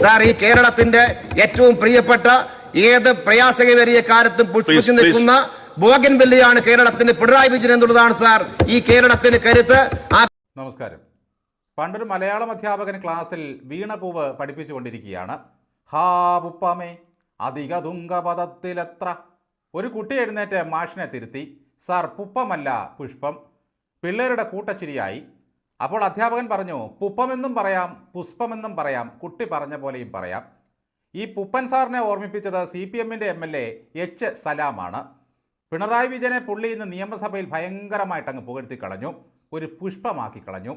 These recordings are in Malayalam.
സാർ ഈ കേരളത്തിന്റെ ഏറ്റവും പ്രിയപ്പെട്ട ഏത് പ്രയാസകരേറിയ കാലത്തും പുഷ്പിച്ചു നിൽക്കുന്ന ബോഗൻ വില്ലയാണ് കേരളത്തിന് പിണറായി വിജയൻ എന്നുള്ളതാണ് സാർ ഈ കേരളത്തിന് കരുത്ത്. നമസ്കാരം. പണ്ടൊരു മലയാളം അധ്യാപകൻ ക്ലാസ്സിൽ വീണപൂവ് പഠിപ്പിച്ചുകൊണ്ടിരിക്കുകയാണ്. ഹാ പുപ്പാമേ അധിക തുങ്കപദത്തിലെത്ര ഒരു കുട്ടി എഴുന്നേറ്റ് മാഷിനെ തിരുത്തി. സാർ പുപ്പമല്ല പുഷ്പം. പിള്ളേരുടെ കൂട്ടച്ചിരിയായി. അപ്പോൾ അധ്യാപകൻ പറഞ്ഞു പുപ്പമെന്നും പറയാം പുഷ്പമെന്നും പറയാം കുട്ടി പറഞ്ഞ പോലെയും പറയാം. ഈ പുപ്പൻ സാറിനെ ഓർമ്മിപ്പിച്ചത് സി പി എമ്മിന്റെ എം എൽ എ എച്ച് സലാമാണ്. പിണറായി വിജയനെ പുള്ളി ഇന്ന് നിയമസഭയിൽ ഭയങ്കരമായിട്ട് അങ്ങ് പുകഴ്ത്തി കളഞ്ഞു ഒരു പുഷ്പമാക്കി കളഞ്ഞു.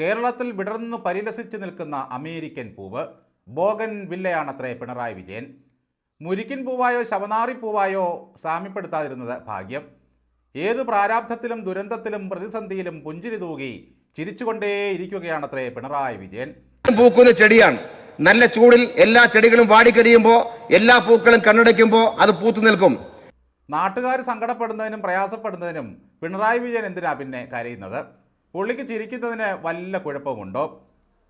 കേരളത്തിൽ വിടർന്നു പരിലസിച്ച് നിൽക്കുന്ന അമേരിക്കൻ പൂവ് ബോഗൻ വില്ലയാണത്രേ പിണറായി വിജയൻ. മുരിക്കിൻ പൂവായോ ശവനാറി പൂവായോ സാമ്യപ്പെടുത്താതിരുന്നത് ഭാഗ്യം. ഏത് പ്രാരാബ്ധത്തിലും ദുരന്തത്തിലും പ്രതിസന്ധിയിലും പുഞ്ചിരി തൂകി ചിരിച്ചുകൊണ്ടേയിരിക്കുകയാണത്രേ പിണറായി വിജയൻ. പൂക്കുന്ന ചെടിയാണ്. നല്ല ചൂടിൽ എല്ലാ ചെടികളും വാടിക്കരിയുമ്പോൾ എല്ലാ പൂക്കളും കണ്ണടയ്ക്കുമ്പോ അത് പൂത്തു നിൽക്കും. നാട്ടുകാർ സങ്കടപ്പെടുന്നതിനും പ്രയാസപ്പെടുന്നതിനും പിണറായി വിജയൻ എന്തിനാ പിന്നെ കരയുന്നത്? പുള്ളിക്ക് ചിരിക്കുന്നതിന് വല്ല കുഴപ്പമുണ്ടോ?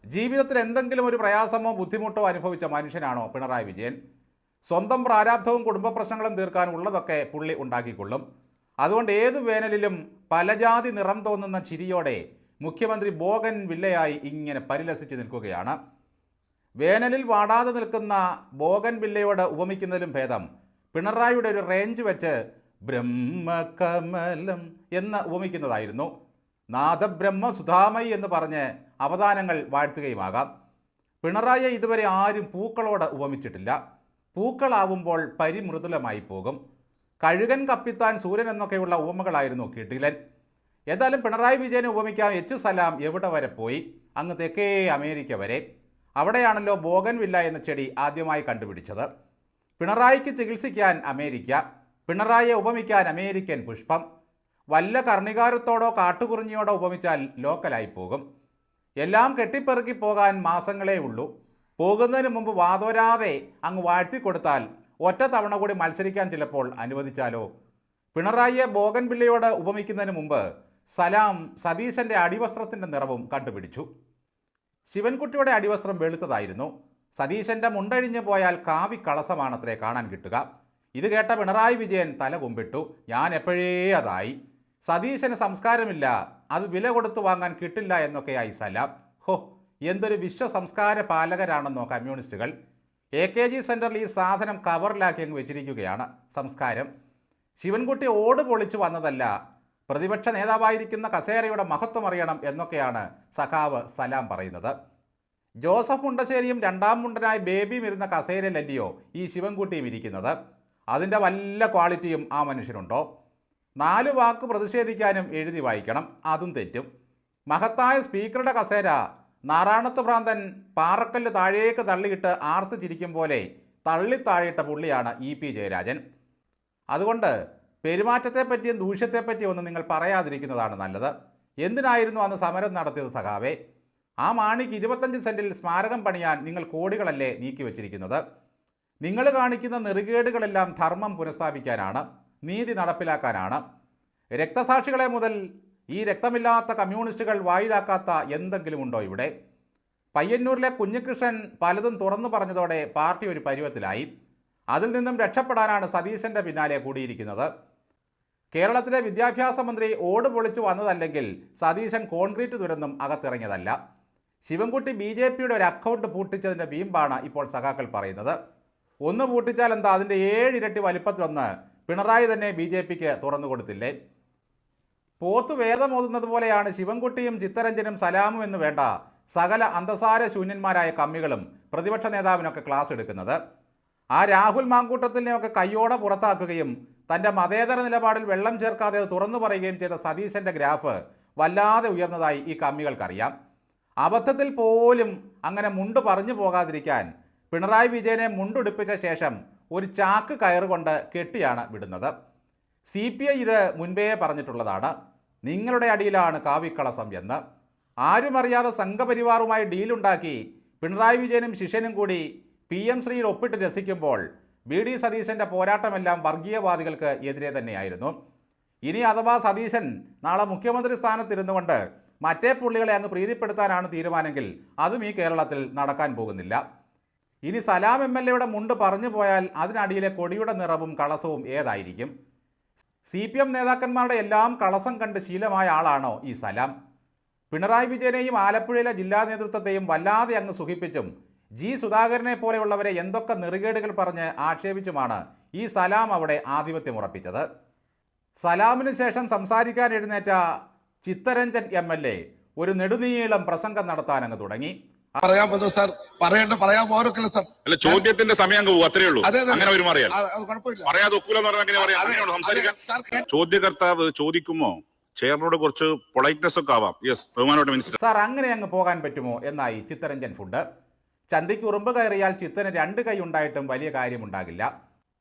ജീവിതത്തിൽ എന്തെങ്കിലും ഒരു പ്രയാസമോ ബുദ്ധിമുട്ടോ അനുഭവിച്ച മനുഷ്യനാണോ പിണറായി വിജയൻ? സ്വന്തം പ്രാരാബ്ധവും കുടുംബ പ്രശ്നങ്ങളും തീർക്കാൻ ഉള്ളതൊക്കെ പുള്ളി ഉണ്ടാക്കിക്കൊള്ളും. അതുകൊണ്ട് ഏത് വേനലിലും പലജാതി നിറം തോന്നുന്ന ചിരിയോടെ മുഖ്യമന്ത്രി ബോഗൻ വില്ലയായി ഇങ്ങനെ പരിലസിച്ച് നിൽക്കുകയാണ്. വേനലിൽ വാടാതെ നിൽക്കുന്ന ബോഗൻ വില്ലയോട് ഉപമിക്കുന്നതിലും ഭേദം. പിണറായിയുടെ ഒരു റേഞ്ച് വെച്ച് ബ്രഹ്മകമലം എന്ന് ഉപമിക്കുന്നതായിരുന്നു. നാഥബ്രഹ്മ സുധാമയി എന്ന് പറഞ്ഞ് അവദാനങ്ങൾ വാഴ്ത്തുകയുമാകാം. പിണറായിയെ ഇതുവരെ ആരും പൂക്കളോട് ഉപമിച്ചിട്ടില്ല. പൂക്കളാവുമ്പോൾ പരിമൃദുലമായി പോകും കഴുകൻ കപ്പിത്താൻ സൂര്യൻ എന്നൊക്കെയുള്ള ഉപമകളായിരുന്നു കിടിലൻ. എന്തായാലും പിണറായി വിജയനെ ഉപമിക്കാം എച്ച് സലാം എവിടെ വരെ പോയി? അങ്ങ് തെക്കേ അമേരിക്ക വരെ. അവിടെയാണല്ലോ ബോഗൻവില്ല എന്ന ചെടി ആദ്യമായി കണ്ടുപിടിച്ചത്. പിണറായിക്ക് ചികിത്സിക്കാൻ അമേരിക്ക പിണറായിയെ ഉപമിക്കാൻ അമേരിക്കൻ പുഷ്പം. വല്ല കർണികാരത്തോടോ കാട്ടുകുറിഞ്ഞിയോടോ ഉപമിച്ചാൽ ലോക്കലായി പോകും. എല്ലാം കെട്ടിപ്പെറുക്കി പോകാൻ മാസങ്ങളേ ഉള്ളൂ. പോകുന്നതിന് മുമ്പ് വാതോരാതെ അങ്ങ് വാഴ്ത്തി കൊടുത്താൽ ഒറ്റ തവണ കൂടി മത്സരിക്കാൻ ചിലപ്പോൾ അനുവദിച്ചാലോ? പിണറായിയെ ബോഗൻവില്ലയോട് ഉപമിക്കുന്നതിന് മുമ്പ് സലാം സതീശന്റെ അടിവസ്ത്രത്തിന്റെ നിറവും കണ്ടുപിടിച്ചു. ശിവൻകുട്ടിയുടെ അടിവസ്ത്രം വെളുത്തതായിരുന്നു. സതീശന്റെ മുണ്ടഴിഞ്ഞു പോയാൽ കാവി കളസമാണത്രേ കാണാൻ കിട്ടുക. ഇത് കേട്ട പിണറായി വിജയൻ തല കുമ്പിട്ടു. ഞാൻ എപ്പോഴേ അതായി. സതീശന് സംസ്കാരമില്ല. അത് വില കൊടുത്തു വാങ്ങാൻ കിട്ടില്ല എന്നൊക്കെയായി സലാം. ഹോ എന്തൊരു വിശ്വസംസ്കാര പാലകരാണെന്നോ കമ്മ്യൂണിസ്റ്റുകൾ. എ കെ ജി സെന്ററിൽ ഈ സാധനം കവറിലാക്കി അങ്ങ് വെച്ചിരിക്കുകയാണ് സംസ്കാരം. ശിവൻകുട്ടി ഓട് പൊളിച്ചു വന്നതല്ല പ്രതിപക്ഷ നേതാവായിരിക്കുന്ന കസേരയുടെ മഹത്വം അറിയണം എന്നൊക്കെയാണ് സഖാവ് സലാം പറയുന്നത്. ജോസഫ് മുണ്ടശ്ശേരിയും രണ്ടാം മുണ്ടനായി ബേബിയും ഇരുന്ന കസേരയിലല്ലയോ ഈ ശിവൻകുട്ടിയും ഇരിക്കുന്നത്. അതിന്റെ വല്ല ക്വാളിറ്റിയും ആ മനുഷ്യനുണ്ടോ? നാല് വാക്ക് പ്രതിഷേധിക്കാനും എഴുതി വായിക്കണം. അതും തെറ്റും. മഹത്തായ സ്പീക്കറുടെ കസേര നാറാണത്ത് ഭ്രാന്തൻ പാറക്കല്ല് താഴേക്ക് തള്ളിയിട്ട് ആർത്തു ചിരിക്കും പോലെ തള്ളിത്താഴെയിട്ട പുള്ളിയാണ് ഇ പി ജയരാജൻ. അതുകൊണ്ട് പെരുമാറ്റത്തെപ്പറ്റിയും ദൂഷ്യത്തെപ്പറ്റിയും ഒന്നും നിങ്ങൾ പറയാതിരിക്കുന്നതാണ് നല്ലത്. എന്തിനായിരുന്നു അന്ന് സമരം നടത്തിയത് സഖാവേ? ആ മാണിക്ക് ഇരുപത്തഞ്ച് സെന്റിൽ സ്മാരകം പണിയാൻ നിങ്ങൾ കോടികളല്ലേ നീക്കി വച്ചിരിക്കുന്നത്? നിങ്ങൾ കാണിക്കുന്ന നെറുകേടുകളെല്ലാം ധർമ്മം പുനഃസ്ഥാപിക്കാനാണ് നീതി നടപ്പിലാക്കാനാണ്. രക്തസാക്ഷികളെ മുതൽ ഈ രക്തമില്ലാത്ത കമ്മ്യൂണിസ്റ്റുകൾ വായിലാക്കാത്ത എന്തെങ്കിലും ഉണ്ടോ ഇവിടെ? പയ്യന്നൂരിലെ കുഞ്ഞികൃഷ്ണൻ പലതും തുറന്നു പറഞ്ഞതോടെ പാർട്ടി ഒരു പരുവത്തിലായി. അതിൽ നിന്നും രക്ഷപ്പെടാനാണ് സതീശന്റെ പിന്നാലെ കൂടിയിരിക്കുന്നത്. കേരളത്തിലെ വിദ്യാഭ്യാസ മന്ത്രി ഓട് പൊളിച്ചു വന്നതല്ലെങ്കിൽ സതീശൻ കോൺക്രീറ്റ് തുരന്നും അകത്തിറങ്ങിയതല്ല. ശിവൻകുട്ടി ബി ജെ പിയുടെ ഒരു അക്കൗണ്ട് പൂട്ടിച്ചതിന്റെ വീമ്പാണ് ഇപ്പോൾ സഖാക്കൾ പറയുന്നത്. ഒന്ന് പൂട്ടിച്ചാൽ എന്താ അതിന്റെ ഏഴിരട്ടി വലിപ്പത്തിലൊന്ന് പിണറായി തന്നെ ബി ജെ പിക്ക് തുറന്നു കൊടുത്തില്ലേ? പോത്ത് വേദമോതുന്നത് പോലെയാണ് ശിവൻകുട്ടിയും ചിത്തരഞ്ജനും സലാമും എന്ന് വേണ്ട സകല അന്തസാര ശൂന്യന്മാരായ കമ്മികളും പ്രതിപക്ഷ നേതാവിനൊക്കെ ക്ലാസ് എടുക്കുന്നത്. ആ രാഹുൽ മാങ്കൂട്ടത്തിനെയൊക്കെ കയ്യോടെ പുറത്താക്കുകയും തന്റെ മതേതര നിലപാടിൽ വെള്ളം ചേർക്കാതെ അത് തുറന്നു പറയുകയും ചെയ്ത സതീശന്റെ ഗ്രാഫ് വല്ലാതെ ഉയർന്നതായി ഈ കമ്മികൾക്കറിയാം. അബദ്ധത്തിൽ പോലും അങ്ങനെ മുണ്ട് പറഞ്ഞു പോകാതിരിക്കാൻ പിണറായി വിജയനെ മുണ്ടുടുപ്പിച്ച ശേഷം ഒരു ചാക്ക് കയറുകൊണ്ട് കെട്ടിയാണ് വിടുന്നത്. സി പി ഐ ഇത് മുൻപേ പറഞ്ഞിട്ടുള്ളതാണ്. നിങ്ങളുടെ അടിയിലാണ് കാവിക്കളസം എന്ന്. ആരുമറിയാതെ സംഘപരിവാറുമായി ഡീലുണ്ടാക്കി പിണറായി വിജയനും ശിഷ്യനും കൂടി പി എം ശ്രീയിൽ ഒപ്പിട്ട് രസിക്കുമ്പോൾ ബി ഡി സതീശന്റെ പോരാട്ടമെല്ലാം വർഗീയവാദികൾക്ക് എതിരെ തന്നെയായിരുന്നു. ഇനി അഥവാ സതീശൻ നാളെ മുഖ്യമന്ത്രി സ്ഥാനത്തിരുന്നുകൊണ്ട് മറ്റേ പുള്ളികളെ അങ്ങ് പ്രീതിപ്പെടുത്താനാണ് തീരുമാനമെങ്കിൽ അതും ഈ കേരളത്തിൽ നടക്കാൻ പോകുന്നില്ല. ഇനി സലാം എം എൽ എയുടെ മുണ്ട് പറഞ്ഞു പോയാൽ അതിനടിയിലെ കൊടിയുടെ നിറവും കളസവും ഏതായിരിക്കും? സി പി എം നേതാക്കന്മാരുടെ എല്ലാം കളസം കണ്ട് ശീലമായ ആളാണോ ഈ സലാം? പിണറായി വിജയനെയും ആലപ്പുഴയിലെ ജില്ലാ നേതൃത്വത്തെയും വല്ലാതെ അങ്ങ് സുഖിപ്പിച്ചും ജി സുധാകരനെ പോലെയുള്ളവരെ എന്തൊക്കെ നെറുകേടുകൾ പറഞ്ഞ് ആക്ഷേപിച്ചുമാണ് ഈ സലാം അവിടെ ആധിപത്യം ഉറപ്പിച്ചത്? സലാമിന് ശേഷം സംസാരിക്കാൻ എഴുന്നേറ്റ ചിത്തരഞ്ജൻ എം എൽ എ ഒരു നെടുനീളം പ്രസംഗം നടത്താൻ അങ്ങ് തുടങ്ങി. പറയാൻ പറ്റും സാർ? പറയേണ്ട പറയാൻ പോരൊക്കെ സാർ. അല്ല ചോദ്യത്തിന്റെ സമയം അങ്ങ് പോകും അത്രേ ഉള്ളൂ. അങ്ങനെ പെരുമാറിയാൽ കുഴപ്പമില്ല. പറയാതെ പറഞ്ഞാൽ ചോദ്യകർത്താവ് ചോദിക്കുമോ? ചെയറിനോട് കുറച്ച് പൊളൈറ്റ്നെസ് ഒക്കെ ആവാം. യെസ് ബഹുമാനോട്ട് മിനിസ്റ്റർ സാർ അങ്ങനെ അങ്ങ് പോകാൻ പറ്റുമോ? എന്നായി ചിത്തരഞ്ജൻ ഫുഡ് ചന്തിക്ക് ഉറുമ്പ് കയറിയാൽ ചിത്തന് രണ്ട് കൈ ഉണ്ടായിട്ടും വലിയ കാര്യമുണ്ടാകില്ല.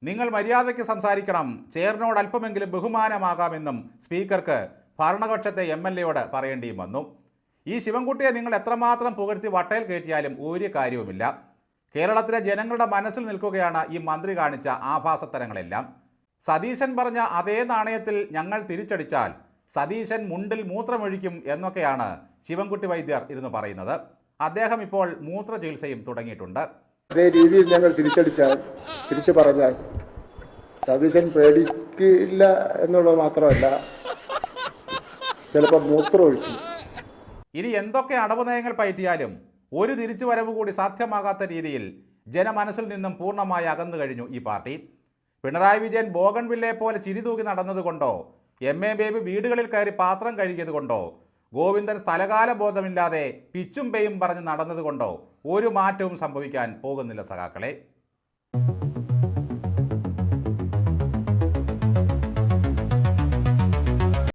നിങ്ങൾ മര്യാദയ്ക്ക് സംസാരിക്കണം. ചെയറിനോട് അല്പമെങ്കിലും ബഹുമാനമാകാമെന്നും സ്പീക്കർക്ക് ഭരണപക്ഷത്തെ എം എൽ എയോട് പറയേണ്ടിയും വന്നു. ഈ ശിവൻകുട്ടിയെ നിങ്ങൾ എത്രമാത്രം പുകഴ്ത്തി വട്ടയിൽ കയറ്റിയാലും ഒരു കാര്യവുമില്ല. കേരളത്തിലെ ജനങ്ങളുടെ മനസ്സിൽ നിൽക്കുകയാണ് ഈ മന്ത്രി കാണിച്ച ആഭാസത്തരങ്ങളെല്ലാം. സതീശൻ പറഞ്ഞ അതേ നാണയത്തിൽ ഞങ്ങൾ തിരിച്ചടിച്ചാൽ സതീശൻ മുണ്ടിൽ മൂത്രമൊഴിക്കും എന്നൊക്കെയാണ് ശിവൻകുട്ടി വൈദ്യർ ഇരുന്ന് പറയുന്നത്. അദ്ദേഹം ഇപ്പോൾ മൂത്ര ചികിത്സയും തുടങ്ങിയിട്ടുണ്ട്. അതേ രീതിയിൽ ഞങ്ങൾ തിരിച്ചടിച്ചാൽ തിരിച്ചു പറഞ്ഞാൽ സതീശൻ പേടിക്കില്ല എന്നുള്ളത് മാത്രമല്ല ചിലപ്പോൾ മൂത്രം ഒഴിച്ചു ഇനി എന്തൊക്കെ അടവ് നയങ്ങൾ പയറ്റിയാലും ഒരു തിരിച്ചുവരവ് കൂടി സാധ്യമാകാത്ത രീതിയിൽ ജനമനസ്സിൽ നിന്നും പൂർണമായി അകന്നു കഴിഞ്ഞു ഈ പാർട്ടി. പിണറായി വിജയൻ ബോഗൺവില്ലയെ പോലെ ചിരി തൂക്കി നടന്നതുകൊണ്ടോ എം എ ബേബി വീടുകളിൽ കയറി പാത്രം കഴുകിയത് കൊണ്ടോ ഗോവിന്ദൻ സ്ഥലകാല ബോധമില്ലാതെ പിച്ചും പെയും പറഞ്ഞ് നടന്നതുകൊണ്ടോ ഒരു മാറ്റവും സംഭവിക്കാൻ പോകുന്നില്ല സഖാക്കളെ.